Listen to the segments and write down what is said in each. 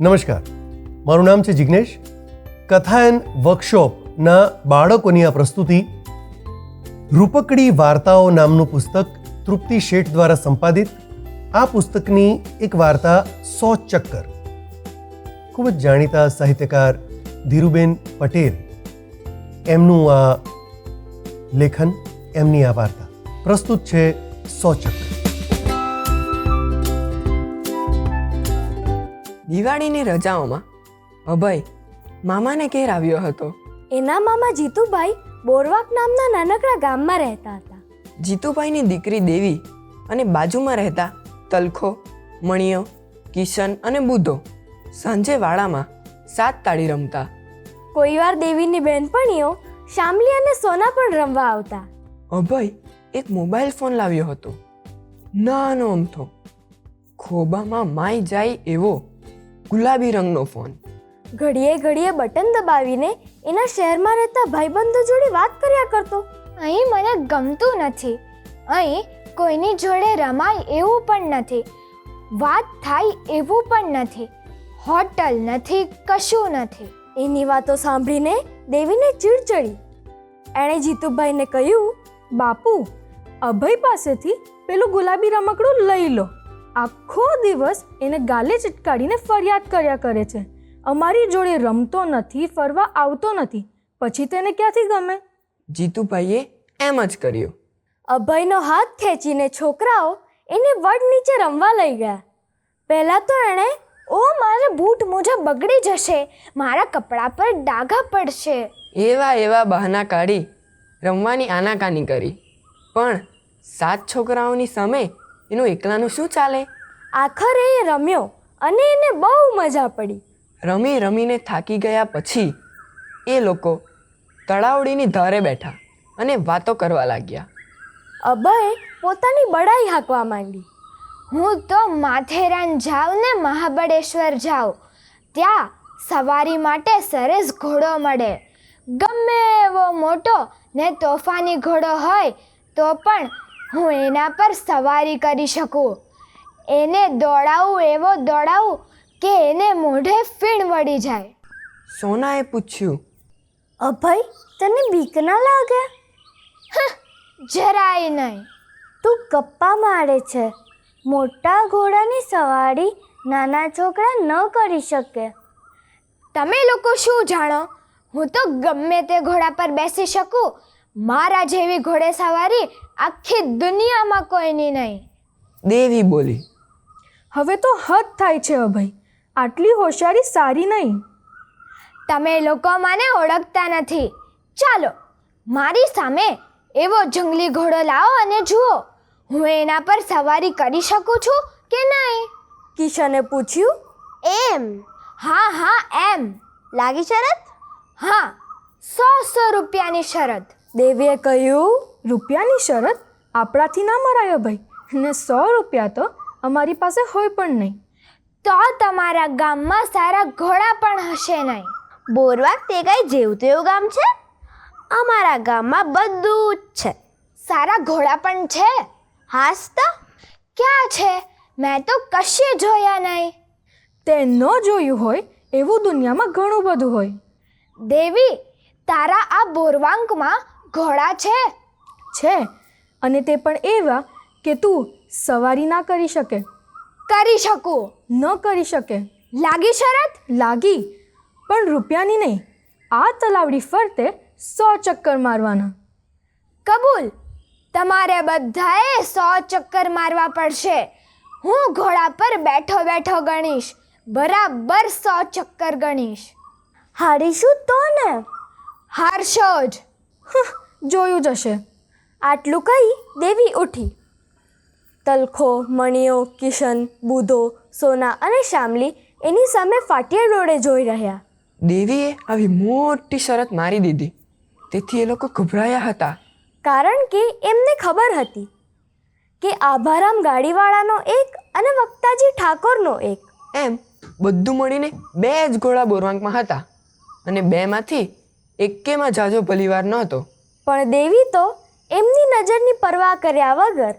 નમસ્કાર. મારું નામ છે જિજ્ઞેશ કથાયન વર્કશોપના બાળકોની આ પ્રસ્તુતિ રૂપકડી વાર્તાઓ નામનું પુસ્તક તૃપ્તિ શેઠ દ્વારા સંપાદિત. આ પુસ્તકની એક વાર્તા સો ચક્કર. ખૂબ જ જાણીતા સાહિત્યકાર ધીરુબેન પટેલ એમનું આ લેખન, એમની આ વાર્તા. પ્રસ્તુત છે સો ચક્કર. દિવાળીની રજાઓમાં અભય મામાને ઘેર આવ્યો હતો. એના મામા જીતુભાઈ બોરવાક નામના નાનકડા ગામમાં રહેતા હતા. જીતુભાઈની દીકરી દેવી અને બાજુમાં રહેતા તલખો મણિયો કિશન અને બુધો સાંજે વાડામાં સાત તાળી રમતા. કોઈવાર દેવીની બહેનપણીઓ શામલી અને સોના પણ રમવા આવતા. અભય એક મોબાઈલ ફોન લાવ્યો હતો. નાનો અમથો. ખોબામાં માય જાય એવો ગુલાબી રંગનો ફોન. ઘડીએ ઘડીએ બટન દબાવીને એના શહેરમાં રહેતા ભાઈબંધો જોડે વાત કર્યા કરતો. અહીં મને ગમતું નથી. અહીં કોઈની જોડે રમાય એવું પણ નથી. વાત થાય એવું પણ નથી. હોટલ નથી કશું નથી. એની વાતો સાંભળીને દેવીને ચીડ ચડી એણે જીતુભાઈને કહ્યું બાપુ અભય પાસેથી પેલું ગુલાબી રમકડું લઈ લો. આખો દિવસ એને ગાલે ચટકાડીને ફરિયાદ કર્યા કરે છે. અમારી જોડે રમતો નથી ફરવા આવતો નથી. પછી તેને ક્યાંથી ગમે? જીતુભાઈએ એમ જ કર્યું. અભયનો હાથ ખેંચીને છોકરાઓ એને વડ નીચે રમવા લઈ ગયા. પહેલાં તો એણે ઓ મારા બૂટ મોજા બગડી જશે મારા કપડા પર ડાઘા પડશે. એવા એવા બહાના કાઢી રમવાની આનાકાની કરી. પણ સાત છોકરાઓની સામે એનું એકલાનું શું ચાલે? આખરે એ રમ્યો અને એને બહુ મજા પડી. રમી રમીને થાકી ગયા પછી એ લોકો તળાવડીની ધારે બેઠા અને વાતો કરવા લાગ્યા. અભય પોતાની બડાઈ હાંકવા માંડી. હું તો માથેરાન જાઉં ને મહાબળેશ્વર જાઉં. ત્યાં સવારી માટે સરસ ઘોડો મળે. ગમે એવો મોટો ને તોફાની ઘોડો હોય તો પણ હું એના પર સવારી કરી શકું. એને દોડાવું એવો દોડાવું કે એને મોઢે ફીણ વળી જાય. સોનાએ પૂછ્યું અભય તને બીક ના લાગે? જરાય નહીં. તું ગપ્પા મારે છે. મોટા ઘોડાની સવારી નાના છોકરા ન કરી શકે. તમે લોકો શું જાણો? હું તો ગમે તે ઘોડા પર બેસી શકું મારા જેવી ઘોડે સવારી આખી દુનિયામાં કોઈની નહીં. દેવી બોલી. હવે તો હદ થાય છે અભય. આટલી હોશિયારી સારી નહીં. તમે લોકો મને ઓળખતા નથી. ચાલો મારી સામે એવો જંગલી ઘોડો લાવો અને જુઓ હું એના પર સવારી કરી શકું છું કે નહીં? કિશને પૂછ્યું? એમ. હા હા એમ. લાગી શરત? હા સો સો રૂપિયાની શરત. દેવીએ કહ્યું રૂપિયાની શરત આપણાથી ના મરાયો ભાઈ. ને સો રૂપિયા તો અમારી પાસે હોય પણ નહીં. તો તમારા ગામમાં સારા ઘોડા પણ હશે નહીં. બોરવા તે કઈ જેવું તેવું ગામ છે? અમારા ગામમાં બધું જ છે. સારા ઘોડા પણ છે? હાસ તો. ક્યાં છે? મેં તો કશે જોયા નહીં. તે ન જોયું હોય એવું દુનિયામાં ઘણું બધું હોય. દેવી તારા આ બોરવાંકમાં ઘોડા છે? છે. અને તે પણ એવા કે તું સવારી ના કરી શકે. કરી શકું? ન કરી શકે. લાગી શરત? લાગી. પણ રૂપિયાની નહીં. આ તલાવડી ફરતે સો ચક્કર મારવાના. કબૂલ? તમારે બધાએ સો ચક્કર મારવા પડશે. હું ઘોડા પર બેઠો બેઠો ગણીશ. બરાબર સો ચક્કર ગણીશ. હારીશું તો ને? હારશો જ. જોયું જશે આટલું કહી દેવી ઉઠી. તલખો મણિયો કિશન બુધો સોના અને શામલી એની સામે ફાટિયા ડોળે જોઈ રહ્યા. દેવીએ આવી મોટી શરત મારી દીધી. તેથી એ લોકો ગભરાયા હતા. કારણ કે એમને ખબર હતી કે આભારામ ગાડીવાળાનો એક અને વક્તાજી ઠાકોરનો એક. એમ બધું મળીને બે જ ઘોડા બોરવાંકમાં હતા. અને બેમાંથી એકેમાં જાજો ભલીવાર નહોતો. પણ દેવી તો એમની નજરની પરવા કર્યા વગર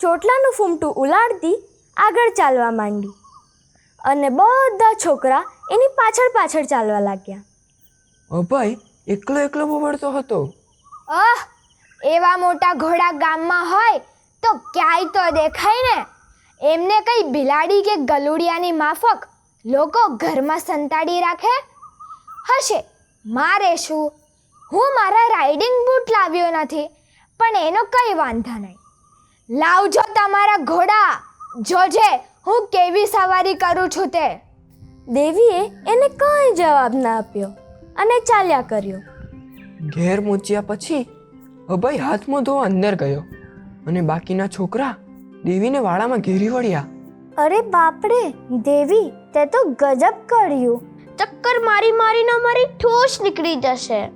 ચોટલાનું ફૂમટું ઉલાડતી આગળ ચાલવા માંડી અને બધા છોકરા એની પાછળ પાછળ ચાલવા લાગ્યા. અભય એકલો એકલો બોબડતો હતો. અહ એવા મોટા ઘોડા ગામમાં હોય તો ક્યાંય તો દેખાય ને. એમને કઈ બિલાડી કે ગલુડિયાની માફક લોકો ઘરમાં સંતાડી રાખે? હશે. મારે શું? હું મારા રાઇડિંગ બૂટ લાવ્યો નથી પણ એનો કંઈ વાંધો નહીં. લાવજો તમારા ઘોડા. જોજે હું કેવી સવારી કરું છું તે. દેવીએ એને કંઈ જવાબ ના આપ્યો અને ચાલ્યા કર્યો. ઘેર મૂચ્યા પછી અભય હાથ મોધો અંદર ગયો અને બાકીના છોકરા દેવીને વાળામાં ઘેરી વળ્યા. અરે બાપરે દેવી તે તો ગજબ કર્યું. ચક્કર મારી મારીને મારી ઠોસ નીકળી જશે.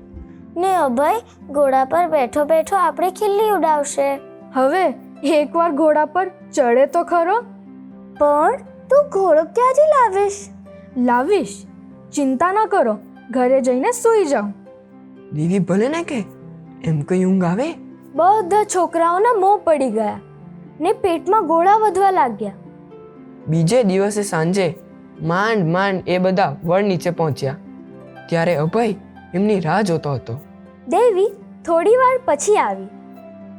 ને અભય ઘોડા પર બેઠો બેઠો આપણે ખીલ્લી ઉડાવશે. હવે એકવાર ઘોડા પર ચડે તો ખરો? પણ તું ઘોડો ક્યાંથી લાવીશ? લાવીશ? ચિંતા ન કરો ઘરે જઈને સૂઈ જાઉં. દીદી ભલે ને કે એમ કઈ ઊંઘ આવે? બધા છોકરાઓના મોં પડી ગયા ને પેટમાં ગોળા વધવા લાગ્યા. બીજે દિવસે સાંજે માંડ માંડ એ બધા વડ નીચે પહોંચ્યા. ત્યારે અભય એમની રાહ જોતો હતો. દેવી થોડી વાર પછી આવી.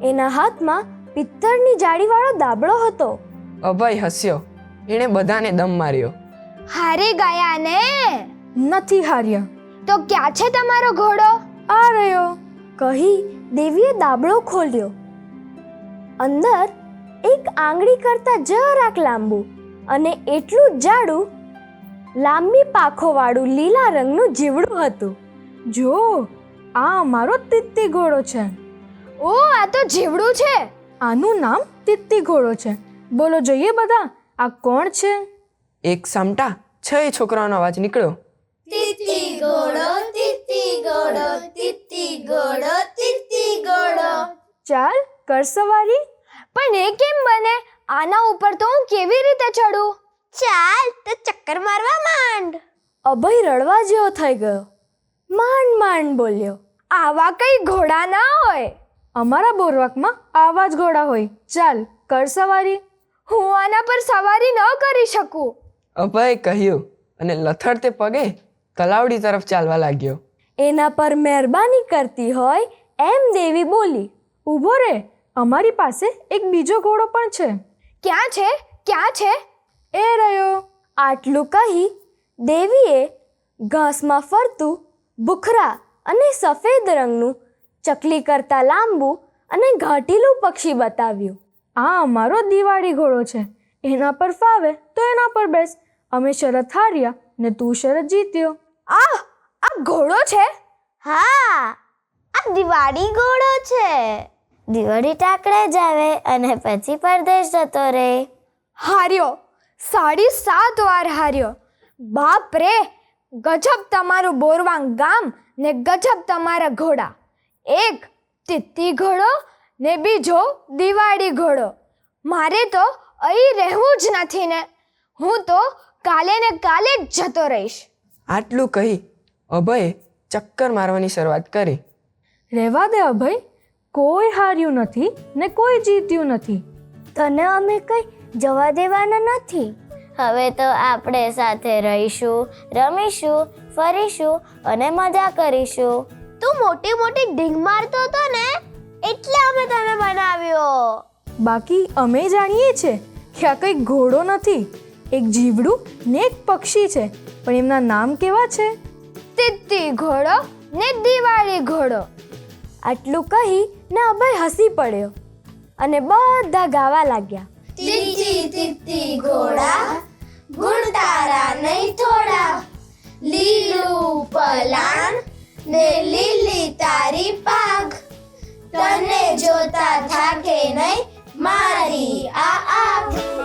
એના હાથમાં પિત્તળની જાળીવાળો દાબળો હતો. અભય હસ્યો. એણે બધાને દમ માર્યો. હારી ગયા ને નથી હાર્યા. તો ક્યાં છે તમારો ઘોડો? આ રહ્યો. કહી દેવીએ દાબળો ખોલ્યો. અંદર એક આંગળી કરતાં જરાક લાંબુ અને એટલું જ જાડું લાંબી પાંખોવાળું લીલા રંગનું જીવડું હતું. જો આ અમારો તિત્તી ઘોડો છે. ઓ આ તો જીવડું છે. આનું નામ તિત્તી ઘોડો છે. બોલો જોઈએ બધા આ કોણ છે? એક સામટા છ છોકરાઓનો અવાજ નીકળ્યો. ચાલ કર સવારી. પણ એ કેમ બને? આના ઉપર તો હું કેવી રીતે ચડું? ચાલ તો ચક્કર મારવા માંડ. અભય રડવા જેવો થઈ ગયો. માંડ માંડ બોલ્યો. આવા કઈ ઘોડા ના હોય. અમારા બોરવાકમાં આવા જ ઘોડા હોય. ચાલ કર સવારી. હું આના પર સવારી ન કરી શકું. અભય કહ્યું અને લથડતે પગે તલાવડી તરફ ચાલવા લાગ્યો. એના પર મહેરબાની કરતી હોય એમ દેવી બોલી. ઊભો રે અમારી પાસે એક બીજો ઘોડો પણ છે. ક્યાં છે? ક્યાં છે? એ રહ્યો. આટલું કહી દેવીએ ઘાસમાં ફરતું ભૂખરા અને સફેદ રંગનું ચકલી કરતાં લાંબુ અને ઘાટીલું પક્ષી બતાવ્યું. આ અમારો દિવાળી ઘોડો છે. એના પર ફાવે તો એના પર બેસ. અમે શરત હાર્યા ને તું શરત જીત્યો. આ આ ઘોડો છે? હા આ દિવાળી ઘોડો છે. દિવાળી ટાકડે જ આવે અને પછી પરદેશ જતો રહે હાર્યો. સાડી સાત વાર હાર્યો. બાપ રે ગજબ તમારું બોરવાંગ ગામ ને ગજબ તમારા ઘોડા. એક તિત્તી ઘોડો ને બીજો દિવાળી ઘોડો. મારે તો અહીં રહેવું જ નથી ને. હું તો કાલે ને કાલે જ જતો રહીશ. આટલું કહી અભયે ચક્કર મારવાની શરૂઆત કરી. રહેવા દે અભય કોઈ હાર્યું નથી ને કોઈ જીત્યું નથી. તને અમે કંઈ જવા દેવાના નથી. હવે તો આપણે સાથે રહીશું રમીશું ફરીશું અને મજા કરીશું. તું મોટી મોટી ઢીંગ મારતો હતો ને એટલે અમે તને બનાવ્યો. બાકી અમે જાણીએ છે કે આ કંઈ ઘોડો નથી. એક જીવડું ને એક પક્ષી છે પણ એમના નામ કેવા છે? તિત્તી ઘોડો ને દિવાળી ઘોડો. આટલું કહી ને અભય હસી પડ્યો અને બધા ગાવા લાગ્યા. તિત્તી તિત્તી ઘોડા ગુણ તારા નહીં થોડા. લીલું પલાણ ને લીલી તારી પાગ. તને જોતા થાકે નહીં મારી આ આગ.